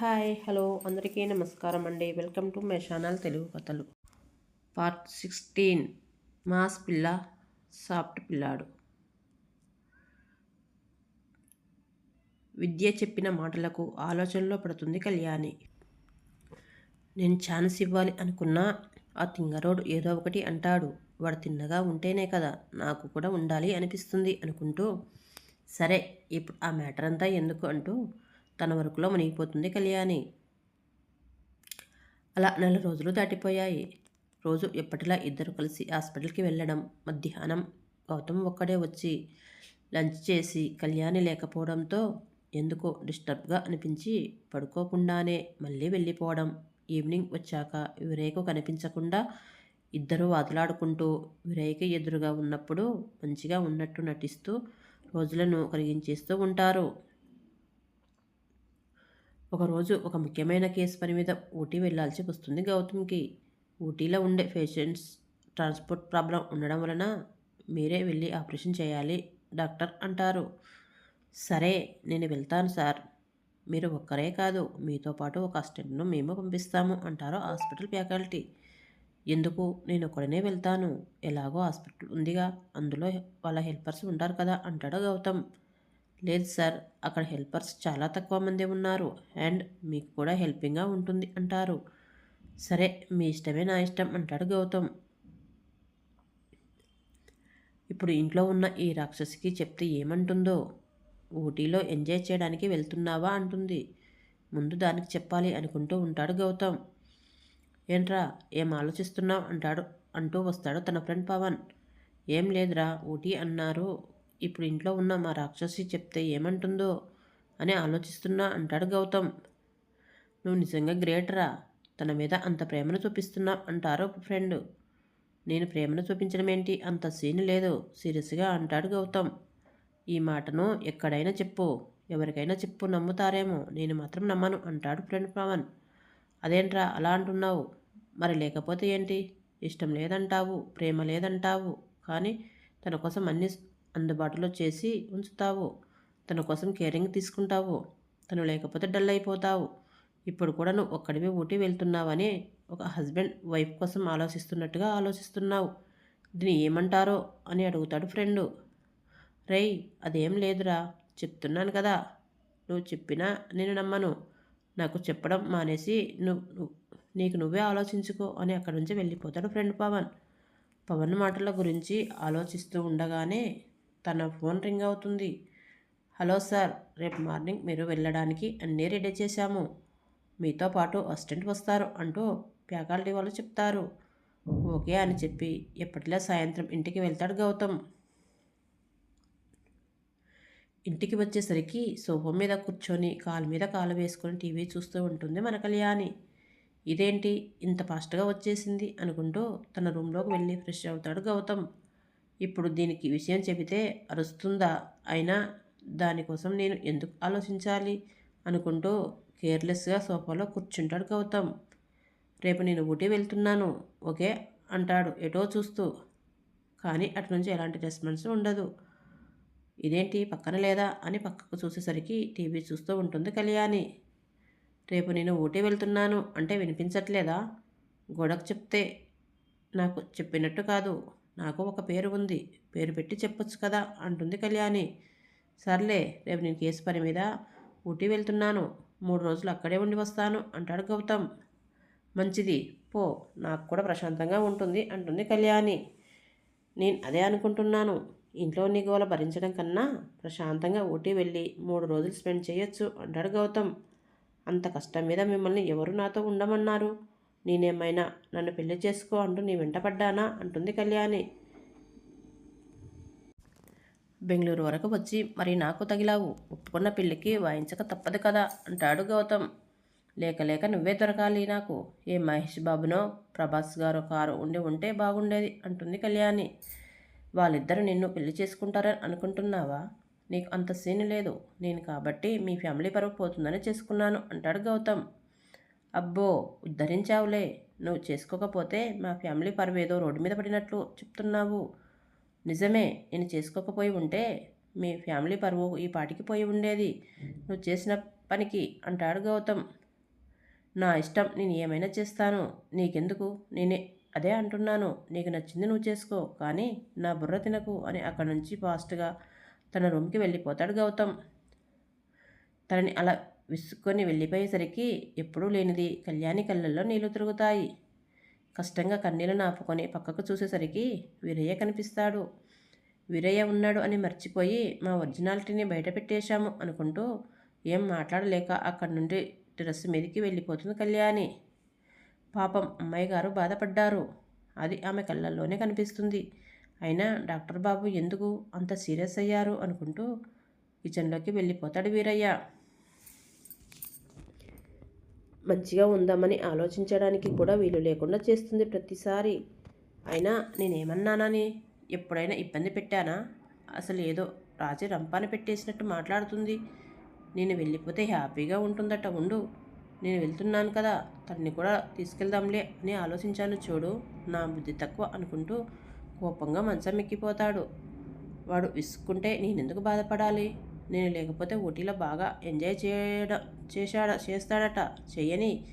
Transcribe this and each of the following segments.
Hi hello అందరికీ నమస్కారం అండి. Welcome to my channel Telugu కథలు. Part sixteen. మాస్ పిల్ల సాఫ్ట్ పిల్లాడు. విద్య చెప్పిన మాటలకు ఆలోచనలో పడుతుంది కళ్యాణి. నేను ఛాన్స్ ఇవ్వాలి అనుకున్నా ఆ తింగరోడు ఏదో ఒకటి అంటాడు. వాడు తిన్నగా ఉంటేనే కదా నాకు కూడా ఉండాలి అనిపిస్తుంది అనుకుంటూ సరే ఇప్పుడు ఆ మ్యాటర్ అంతా ఎందుకు అంటూ తన వరకులో మునిగిపోతుంది కళ్యాణి. అలా నెల రోజులు దాటిపోయాయి. రోజు ఎప్పటిలా ఇద్దరు కలిసి హాస్పిటల్కి వెళ్ళడం మధ్యాహ్నం గౌతమ్ ఒక్కడే వచ్చి లంచ్ చేసి కళ్యాణి లేకపోవడంతో ఎందుకో డిస్టర్బ్గా అనిపించి పడుకోకుండానే మళ్ళీ వెళ్ళిపోవడం. ఈవినింగ్ వచ్చాక విరేకు కనిపించకుండా ఇద్దరు వాదులాడుకుంటూ విరేకి ఎదురుగా ఉన్నప్పుడు మంచిగా ఉన్నట్టు నటిస్తూ రోజులను కరిగించేస్తూ ఉంటారు. ఒకరోజు ఒక ముఖ్యమైన కేసు పని మీద ఊటీ వెళ్ళాల్సి వస్తుంది గౌతమ్కి. ఊటీలో ఉండే పేషెంట్స్ ట్రాన్స్పోర్ట్ ప్రాబ్లం ఉండడం వలన మీరే వెళ్ళి ఆపరేషన్ చేయాలి డాక్టర్ అంటారు. సరే నేను వెళ్తాను సార్. మీరు ఒక్కరే కాదు మీతో పాటు ఒక అసిస్టెంట్ను మేము పంపిస్తాము అంటారు హాస్పిటల్ ఫ్యాకల్టీ. ఎందుకు? నేను ఒక్కడనే వెళ్తాను. ఎలాగో హాస్పిటల్ ఉందిగా అందులో వాళ్ళ హెల్పర్స్ ఉంటారు కదా అంటాడు గౌతమ్. లేదు సార్ అక్కడ హెల్పర్స్ చాలా తక్కువ మంది ఉన్నారు అండ్ మీకు కూడా హెల్పింగ్గా ఉంటుంది అంటారు. సరే మీ ఇష్టమే నా ఇష్టం అంటాడు గౌతమ్. ఇప్పుడు ఇంట్లో ఉన్న ఈ రాక్షసికి చెప్తే ఏమంటుందో? ఊటీలో ఎంజాయ్ చేయడానికి వెళ్తున్నావా? అంటుంది. ముందు దానికి చెప్పాలి అనుకుంటూ ఉంటాడు గౌతమ్. ఏంట్రా ఏం ఆలోచిస్తున్నావు? అంటాడు అంటూ వస్తాడు తన ఫ్రెండ్ పవన్. ఏం లేదురా ఊటీ అన్నారు ఇప్పుడు ఇంట్లో ఉన్న మా రాక్షసి చెప్తే ఏమంటుందో అని ఆలోచిస్తున్నా అంటాడు గౌతమ్. నువ్వు నిజంగా గ్రేటరా? తన మీద అంత ప్రేమను చూపిస్తున్నా అంటారు ఒక ఫ్రెండ్. నేను ప్రేమను చూపించడం ఏంటి అంత సీన్ లేదు సీరియస్గా అంటాడు గౌతమ్. ఈ మాటను ఎక్కడైనా చెప్పు ఎవరికైనా చెప్పు నమ్ముతారేమో. నేను మాత్రం నమ్మను అంటాడు ఫ్రెండ్ పవన్. అదేంట్రా అలా అంటున్నావు? మరి లేకపోతే ఏంటి? ఇష్టం లేదంటావు ప్రేమ లేదంటావు. కానీ తన కోసం అన్ని అందుబాటులో చేసి ఉంచుతావు. తన కోసం కేరింగ్ తీసుకుంటావు. తను లేకపోతే డల్ అయిపోతావు. ఇప్పుడు కూడా నువ్వు ఒక్కడివి ఊటి వెళ్తున్నావని ఒక హస్బెండ్ వైఫ్ కోసం ఆలోచిస్తున్నట్టుగా ఆలోచిస్తున్నావు. దీన్ని ఏమంటారో అని అడుగుతాడు ఫ్రెండు. రేయ్ అదేం లేదురా. చెప్తున్నాను కదా. నువ్వు చెప్పినా నేను నమ్మను. నాకు చెప్పడం మానేసి నువ్వు నీకు నువ్వే ఆలోచించుకో అని అక్కడి నుంచి వెళ్ళిపోతాడు ఫ్రెండ్ పవన్. పవన్ మాటల గురించి ఆలోచిస్తూ ఉండగానే తన ఫోన్ రింగ్ అవుతుంది. హలో సార్ రేపు మార్నింగ్ మీరు వెళ్ళడానికి అన్నీ రెడీ చేశాము. మీతో పాటు అసిస్టెంట్ వస్తారు అంటూ ఫ్యాకల్టీ వాళ్ళు చెప్తారు. ఓకే అని చెప్పి ఎప్పటిలా సాయంత్రం ఇంటికి వెళ్తాడు గౌతమ్. ఇంటికి వచ్చేసరికి సోఫా మీద కూర్చొని కాలు మీద కాలు వేసుకొని టీవీ చూస్తూ ఉంటుంది మన కళ్యాణి. ఇదేంటి? ఇంత ఫాస్ట్గా వచ్చేసింది అనుకుంటూ తన రూమ్లోకి వెళ్ళి ఫ్రెష్ అవుతాడు గౌతమ్. ఇప్పుడు దీనికి విషయం చెబితే అరుస్తుందా? అయినా దానికోసం నేను ఎందుకు ఆలోచించాలి? అనుకుంటూ కేర్లెస్గా సోఫాలో కూర్చుంటాడు గౌతమ్. రేపు నేను ఊటీ వెళ్తున్నాను ఓకే? అంటాడు ఎటో చూస్తూ. కానీ అటు నుంచి ఎలాంటి రెస్పాన్స్ ఉండదు. ఇదేంటి పక్కన లేదా? అని పక్కకు చూసేసరికి టీవీ చూస్తూ ఉంటుంది కళ్యాణి. రేపు నేను ఊటీ వెళ్తున్నాను అంటే వినిపించట్లేదా? గోడకు చెప్తే నాకు చెప్పినట్టు కాదు. నాకు ఒక పేరు ఉంది. పేరు పెట్టి చెప్పొచ్చు కదా అంటుంది కళ్యాణి. సర్లే రేపు నేను కేసు పని మీద ఊటీ వెళ్తున్నాను. మూడు రోజులు అక్కడే ఉండి వస్తాను అంటాడు గౌతమ్. మంచిది. పో నాకు కూడా ప్రశాంతంగా ఉంటుంది అంటుంది కళ్యాణి. నేను అదే అనుకుంటున్నాను. ఇంట్లో నీ గోల భరించడం కన్నా ప్రశాంతంగా ఊటీ వెళ్ళి మూడు రోజులు స్పెండ్ చేయొచ్చు అంటాడు గౌతమ్. అంత కష్టం మీద మిమ్మల్ని ఎవరు నాతో ఉండమన్నారు? నేనేమైనా నన్ను పెళ్ళి చేసుకో అంటూ నీ వెంటపడ్డానా అంటుంది కళ్యాణి. బెంగళూరు వరకు వచ్చి మరి నాకు తగిలావు. ఒప్పుకున్న పెళ్ళికి వాయించక తప్పదు కదా అంటాడు గౌతమ్. లేక లేక నువ్వే దొరకాలి నాకు. ఏ మహేష్ బాబునో ప్రభాస్ గారు కారు ఉండి ఉంటే బాగుండేది అంటుంది కళ్యాణి. వాళ్ళిద్దరు నిన్ను పెళ్ళి చేసుకుంటారని అనుకుంటున్నావా? నీకు అంత సీన్ లేదు. నేను కాబట్టి మీ ఫ్యామిలీ పరువు పోతుందని చేసుకున్నాను అంటాడు గౌతమ్. అబ్బో ఉద్ధరించావులే. నువ్వు చేసుకోకపోతే మా ఫ్యామిలీ పరువేదో రోడ్డు మీద పడినట్లు చెప్తున్నావు. నిజమే నేను చేసుకోకపోయి ఉంటే మీ ఫ్యామిలీ పరువు ఈ పాటికి పోయి ఉండేది. నువ్వు చేసిన పనికి అంటాడు గౌతమ్. నా ఇష్టం నేను ఏమైనా చేస్తాను. నీకెందుకు? నేనే అదే అంటున్నాను. నీకు నచ్చింది నువ్వు చేసుకో కానీ నా బుర్ర తినకు అని అక్కడి నుంచి ఫాస్ట్గా తన రూమ్కి వెళ్ళిపోతాడు గౌతమ్. తనని అలా విసుక్కొని వెళ్ళిపోయేసరికి ఎప్పుడూ లేనిది కళ్యాణి కళ్ళల్లో నీళ్ళు తిరుగుతాయి. కష్టంగా కన్నీళ్ళు నాపుకొని పక్కకు చూసేసరికి వీరయ్య కనిపిస్తాడు. వీరయ్య ఉన్నాడు అని మర్చిపోయి మా ఒరిజినాలిటీని బయట పెట్టేశాము అనుకుంటూ ఏం మాట్లాడలేక అక్కడి నుండి డ్రెస్ మీదకి వెళ్ళిపోతుంది కళ్యాణి. పాపం అమ్మాయి గారు బాధపడ్డారు. అది ఆమె కళ్ళల్లోనే కనిపిస్తుంది. అయినా డాక్టర్ బాబు ఎందుకు అంత సీరియస్ అయ్యారు అనుకుంటూ కిచెన్లోకి వెళ్ళిపోతాడు వీరయ్య. మంచిగా ఉందామని ఆలోచించడానికి కూడా వీలు లేకుండా చేస్తుంది ప్రతిసారి. అయినా నేనేమన్నానని? ఎప్పుడైనా ఇబ్బంది పెట్టానా? అసలు ఏదో రాజీ రంపాన పెట్టేసినట్టు మాట్లాడుతుంది. నేను వెళ్ళిపోతే హ్యాపీగా ఉంటుందట ఉండు. నేను వెళ్తున్నాను కదా తన్ని కూడా తీసుకెళ్దాంలే అని ఆలోచించాను చూడు. నా బుద్ధి తక్కువ అనుకుంటూ కోపంగా మంచం ఎక్కిపోతాడు. వాడు విసుక్కుంటే నేనెందుకు బాధపడాలి? నేను లేకపోతే ఊటీలో బాగా ఎంజాయ్ చేయడం చేశాడ చేస్తాడట. చెయ్యని.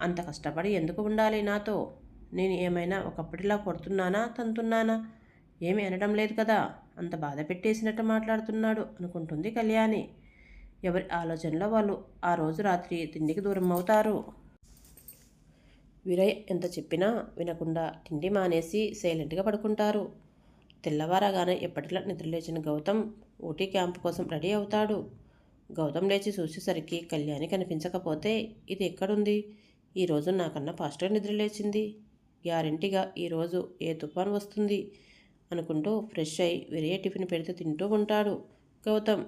అంత కష్టపడి ఎందుకు ఉండాలి నాతో? నేను ఏమైనా ఒకప్పటిలా కొడుతున్నానా తంతున్నానా? ఏమి అనడం లేదు కదా. అంత బాధ పెట్టేసినట్టు మాట్లాడుతున్నాడు అనుకుంటుంది కళ్యాణి. ఎవరి ఆలోచనలో వాళ్ళు ఆ రోజు రాత్రి తిండికి దూరం అవుతారు. వీరయ్య ఎంత చెప్పినా వినకుండా తిండి మానేసి సైలెంట్గా పడుకుంటారు. తెల్లవారగానే ఎప్పటిలా నిద్రలేచిన గౌతమ్ ఊటీ క్యాంపు కోసం రెడీ అవుతాడు. గౌతమ్ లేచి చూసేసరికి కళ్యాణి కనిపించకపోతే ఇది ఎక్కడుంది? ఈరోజు నాకన్నా ఫాస్ట్గా నిద్రలేచింది. గ్యారంటీగా ఈరోజు ఏ తుఫాన్ వస్తుంది? అనుకుంటూ ఫ్రెష్ అయి వేరే టిఫిన్ పెడితే తింటూ ఉంటాడు గౌతమ్.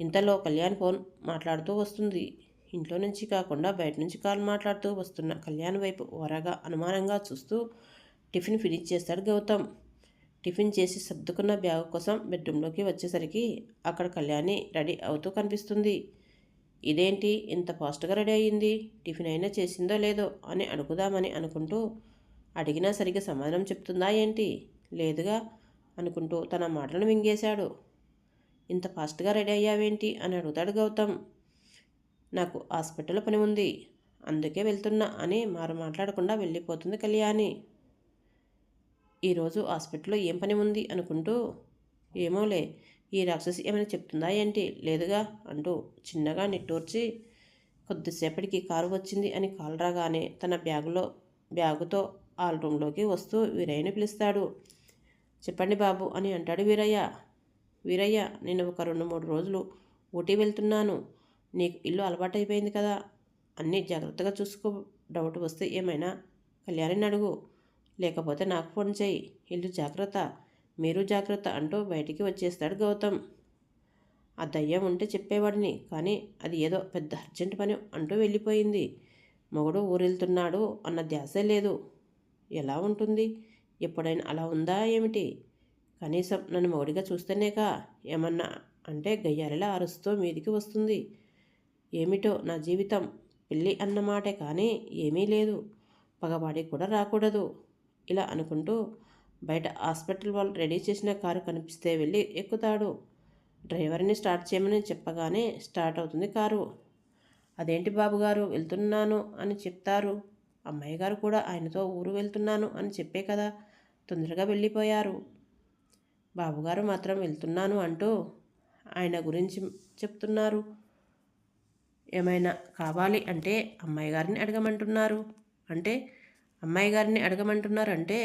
ఇంతలో కళ్యాణ్ ఫోన్ మాట్లాడుతూ వస్తుంది. ఇంట్లో నుంచి కాకుండా బయట నుంచి కాల్ మాట్లాడుతూ వస్తున్న కళ్యాణ్ వైపు ఓరగా అనుమానంగా చూస్తూ టిఫిన్ ఫినిష్ చేస్తాడు గౌతమ్. టిఫిన్ చేసి సర్దుకున్న బ్యాగ్ కోసం బెడ్రూమ్లోకి వచ్చేసరికి అక్కడ కళ్యాణి రెడీ అవుతూ కనిపిస్తుంది. ఇదేంటి? ఇంత ఫాస్ట్గా రెడీ అయ్యింది? టిఫిన్ అయినా చేసిందో లేదో? అని అడుగుదామని అనుకుంటూ అడిగినా సరిగ్గా సమాధానం చెప్తుందా ఏంటి? లేదుగా అనుకుంటూ తన మాటలను మింగేశాడు ఇంత ఫాస్ట్గా రెడీ అయ్యావేంటి? అని అడుగుతాడు గౌతమ్. నాకు హాస్పిటల్లో పని ఉంది. అందుకే వెళ్తున్నా అని మారు మాట్లాడకుండా వెళ్ళిపోతుంది కళ్యాణి. ఈరోజు హాస్పిటల్లో ఏం పని ఉంది అనుకుంటూ ఏమోలే ఈ రాక్షసి ఏమైనా చెప్తుందా ఏంటి? లేదుగా అంటూ చిన్నగా నిట్టూర్చి కొద్దిసేపటికి కారు వచ్చింది అని కాల్ రాగానే తన బ్యాగులో బ్యాగుతో ఆల్ రూమ్లోకి వస్తూ వీరయ్యని పిలుస్తాడు. చెప్పండి బాబు అని అంటాడు వీరయ్య. వీరయ్య నేను ఒక రెండు మూడు రోజులు ఊటీ వెళ్తున్నాను. నీకు ఇల్లు అలవాటైపోయింది కదా. అన్నీ జాగ్రత్తగా చూసుకో. డౌట్ వస్తే ఏమైనా కళ్యాణిని అడుగు. లేకపోతే నాకు ఫోన్ చేయి. ఇల్లు జాగ్రత్త. మీరు జాగ్రత్త అంటూ బయటికి వచ్చేస్తాడు గౌతమ్. ఆ దయ్యం ఉంటే చెప్పేవాడిని కానీ అది ఏదో పెద్ద అర్జెంట్ పని అంటూ వెళ్ళిపోయింది. మొగుడు ఊరెళ్తున్నాడు అన్న ధ్యాసే లేదు. ఎలా ఉంటుంది? ఎప్పుడైనా అలా ఉందా ఏమిటి? కనీసం నన్ను మొగుడిగా చూస్తేనేక ఏమన్నా అంటే గయ్యాలిలా అరుస్తూ మీదికి వస్తుంది. ఏమిటో నా జీవితం పెళ్ళి అన్నమాటే కానీ ఏమీ లేదు. పగవాడికి కూడా రాకూడదు. ఇలా అనుకుంటూ బయట హాస్పిటల్ వాళ్ళు రెడీ చేసిన కారు కనిపిస్తే వెళ్ళి ఎక్కుతాడు. డ్రైవర్ని స్టార్ట్ చేయమని చెప్పగానే స్టార్ట్ అవుతుంది కారు. అదేంటి బాబుగారు వెళ్తున్నాను అని చెప్తారు. అమ్మాయి గారు కూడా ఆయనతో ఊరు వెళ్తున్నాను అని చెప్పే కదా తొందరగా వెళ్ళిపోయారు. బాబుగారు మాత్రం వెళ్తున్నాను అంటూ ఆయన గురించి చెప్తున్నారు. ఏమైనా కావాలి అంటే అమ్మాయి గారిని అడగమంటున్నారు అంటే అమ్మాయి గారిని అడగమంటున్నారు అంటే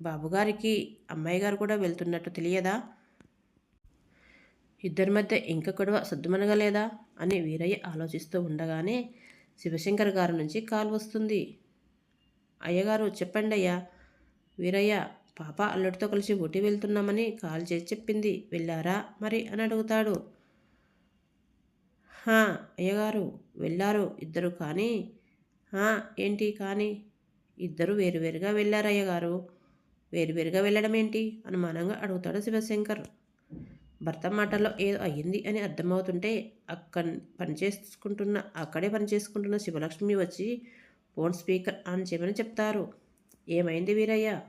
బాబుగారికి అమ్మాయి గారు కూడా వెళ్తున్నట్టు తెలియదా? ఇద్దరి మధ్య ఇంక గొడవ సద్దుమనగలేదా అని వీరయ్య ఆలోచిస్తూ ఉండగానే శివశంకర్ గారి నుంచి కాల్ వస్తుంది. అయ్యగారు చెప్పండి అయ్యా. వీరయ్య పాప అల్లుడితో కలిసి ఊటీ వెళ్తున్నామని కాల్ చేసి చెప్పింది. వెళ్ళారా మరి? అని అడుగుతాడు. హా అయ్యగారు వెళ్ళారు ఇద్దరు కానీ. ఏంటి కానీ? ఇద్దరు వేరువేరుగా వెళ్ళారయ్య గారు వేరువేరుగా వెళ్ళడం ఏంటి అనుమానంగా అడుగుతాడు శివశంకర్. భర్త మాటల్లో ఏదో అయ్యింది అని అర్థమవుతుంటే అక్కడ పనిచేసుకుంటున్న అక్కడే పనిచేసుకుంటున్న శివలక్ష్మి వచ్చి ఫోన్ స్పీకర్ ఆన్ చేయమని చెప్తారు. ఏమైంది వీరయ్య?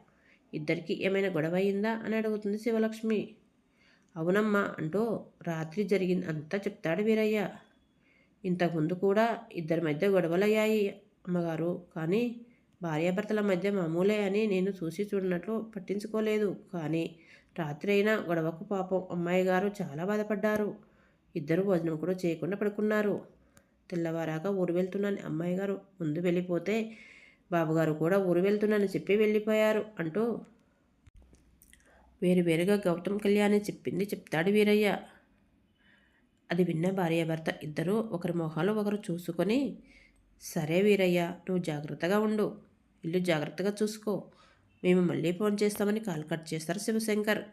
ఇద్దరికి ఏమైనా గొడవ అయిందా అని అడుగుతుంది శివలక్ష్మి. అవునమ్మా అంటూ రాత్రి జరిగింది అంతా చెప్తాడు వీరయ్య. ఇంతకుముందు కూడా ఇద్దరి మధ్య గొడవలయ్యాయి అమ్మగారు. కానీ భార్యాభర్తల మధ్య మామూలే అని నేను చూసి చూడనట్లు పట్టించుకోలేదు. కానీ రాత్రి అయినా గొడవకు పాపం అమ్మాయి గారు చాలా బాధపడ్డారు. ఇద్దరు భోజనం కూడా చేయకుండా పడుకున్నారు. తెల్లవారాక ఊరు వెళ్తున్నాను అమ్మాయి గారు ముందు వెళ్ళిపోతే బాబుగారు కూడా ఊరు వెళ్తున్నానని చెప్పి వెళ్ళిపోయారు అంటూ వేరువేరుగా గౌతమ్ కళ్యాణి చెప్పింది చెప్తాడు వీరయ్య. అది విన్న భార్యాభర్త ఇద్దరూ ఒకరి మొహాలు ఒకరు చూసుకొని సరే వీరయ్య నువ్వు జాగ్రత్తగా ఉండు. ఇల్లు జాగ్రత్తగా చూసుకో. మేము మళ్ళీ ఫోన్ చేస్తామని కాల్ కట్ చేస్తారు శివశంకర్.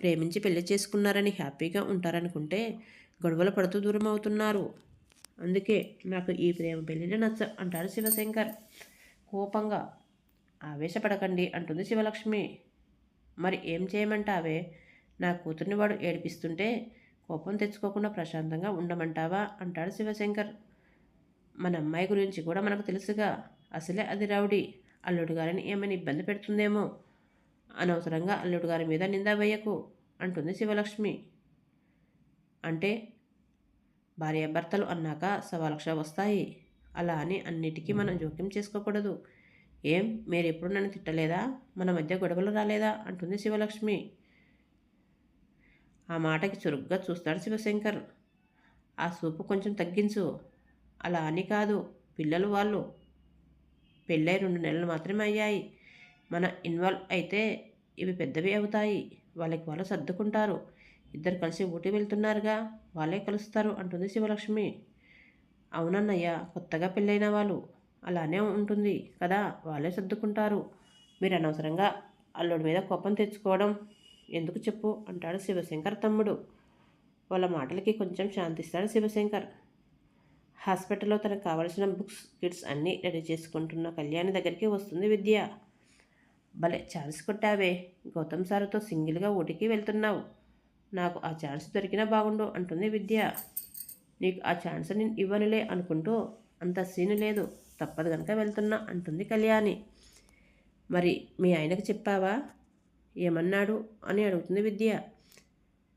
ప్రేమించి పెళ్ళి చేసుకున్నారని హ్యాపీగా ఉంటారనుకుంటే గొడవలు పడుతూ దూరం అవుతున్నారు. అందుకే నాకు ఈ ప్రేమ పెళ్ళిళ్ళు నచ్చ అంటారు శివశంకర్. కోపంగా ఆవేశపడకండి అంటుంది శివలక్ష్మి. మరి ఏం చేయమంటావే? నా కూతుర్ని వాడు ఏడిపిస్తుంటే కోపం తెచ్చుకోకుండా ప్రశాంతంగా ఉండమంటావా? అంటాడు శివశంకర్. మన అమ్మాయి గురించి కూడా మనకు తెలుసుగా. అసలే అది రౌడీ. అల్లుడు గారిని ఏమైనా ఇబ్బంది పెడుతుందేమో? అనవసరంగా అల్లుడు గారి మీద నిందా వేయకు అంటుంది శివలక్ష్మి. అంటే భార్యాభర్తలు అన్నాక సవాలక్ష వస్తాయి. అలా అని అన్నిటికీ మనం జోక్యం చేసుకోకూడదు. ఏం? మీరెప్పుడు నన్ను తిట్టలేదా? మన మధ్య గొడవలు రాలేదా? అంటుంది శివలక్ష్మి. ఆ మాటకి చురుగ్గా చూస్తాడు శివశంకర్. ఆ సూపు కొంచెం తగ్గించు. అలా అని కాదు. పిల్లలు వాళ్ళు పెళ్ళై రెండు నెలలు మాత్రమే అయ్యాయి. మన ఇన్వాల్వ్ అయితే ఇవి పెద్దవి అవుతాయి. వాళ్ళకి వాళ్ళు సర్దుకుంటారు. ఇద్దరు కలిసి ఊటి వెళ్తున్నారుగా. వాళ్ళే కలుస్తారు అంటుంది శివలక్ష్మి. అవునన్నయ్య కొత్తగా పెళ్ళైన వాళ్ళు. అలానే ఉంటుంది కదా. వాళ్ళే సర్దుకుంటారు. మీరు అనవసరంగా అల్లుడి మీద కోపం తెచ్చుకోవడం ఎందుకు చెప్పు అంటాడు శివశంకర్ తమ్ముడు. వాళ్ళ మాటలకి కొంచెం శాంతిస్తాడు శివశంకర్. హాస్పిటల్లో తనకు కావలసిన బుక్స్ కిట్స్ అన్నీ రెడీ చేసుకుంటున్న కళ్యాణి దగ్గరికి వస్తుంది విద్య. భలే ఛాన్స్ కొట్టావే గౌతమ్ సార్తో సింగిల్గా ఊటికి వెళ్తున్నావు. నాకు ఆ ఛాన్స్ దొరికినా బాగుండు అంటుంది విద్య. నీకు ఆ ఛాన్స్ నేను ఇవ్వనులే అనుకుంటూ అంత సీన్ లేదు తప్పదు కనుక వెళ్తున్నా అంటుంది కళ్యాణి. మరి మీ ఆయనకు చెప్పావా? ఏమన్నాడు అని అడుగుతుంది విద్య.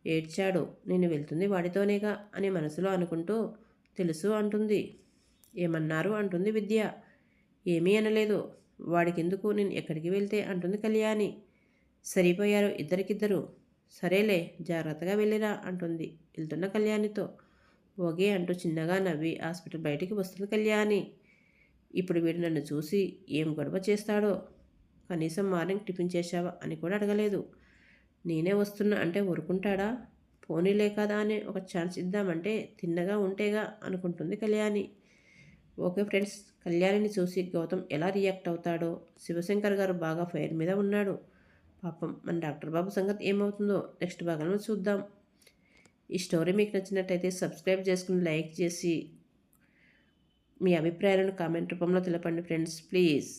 ఏడ్చాడు నేను వెళ్తుంది వాడితోనేగా అని మనసులో అనుకుంటూ తెలుసు అంటుంది. ఏమన్నారు? అంటుంది విద్య. ఏమీ అనలేదు. వాడికెందుకు? నేను ఎక్కడికి వెళ్తే? అంటుంది కళ్యాణి. సరిపోయారు ఇద్దరికిద్దరు. సరేలే జాగ్రత్తగా వెళ్ళిరా అంటుంది వెళ్తున్న కళ్యాణితో. ఓకే అంటూ చిన్నగా నవ్వి హాస్పిటల్ బయటికి వస్తుంది కళ్యాణి. ఇప్పుడు వీడు నన్ను చూసి ఏం గొడవ చేస్తాడో? కనీసం మార్నింగ్ టిఫిన్ చేశావా? అని కూడా అడగలేదు. నేనే వస్తున్నా అంటే ఊరుకుంటాడా? పోనీలే కదా అని ఒక ఛాన్స్ ఇద్దామంటే తిన్నగా ఉంటేగా అనుకుంటుంది కళ్యాణి. ఓకే ఫ్రెండ్స్ కళ్యాణిని చూసి గౌతమ్ ఎలా రియాక్ట్ అవుతాడో శివశంకర్ గారు బాగా ఫైర్ మీద ఉన్నాడు. పాపం మన డాక్టర్ బాబు సంగతి ఏమవుతుందో నెక్స్ట్ భాగంలో చూద్దాం. ఈ స్టోరీ మీకు నచ్చినట్టయితే సబ్స్క్రైబ్ చేసుకుని లైక్ చేసి మీ అభిప్రాయాలను కామెంట్ రూపంలో తెలపండి ఫ్రెండ్స్ ప్లీజ్.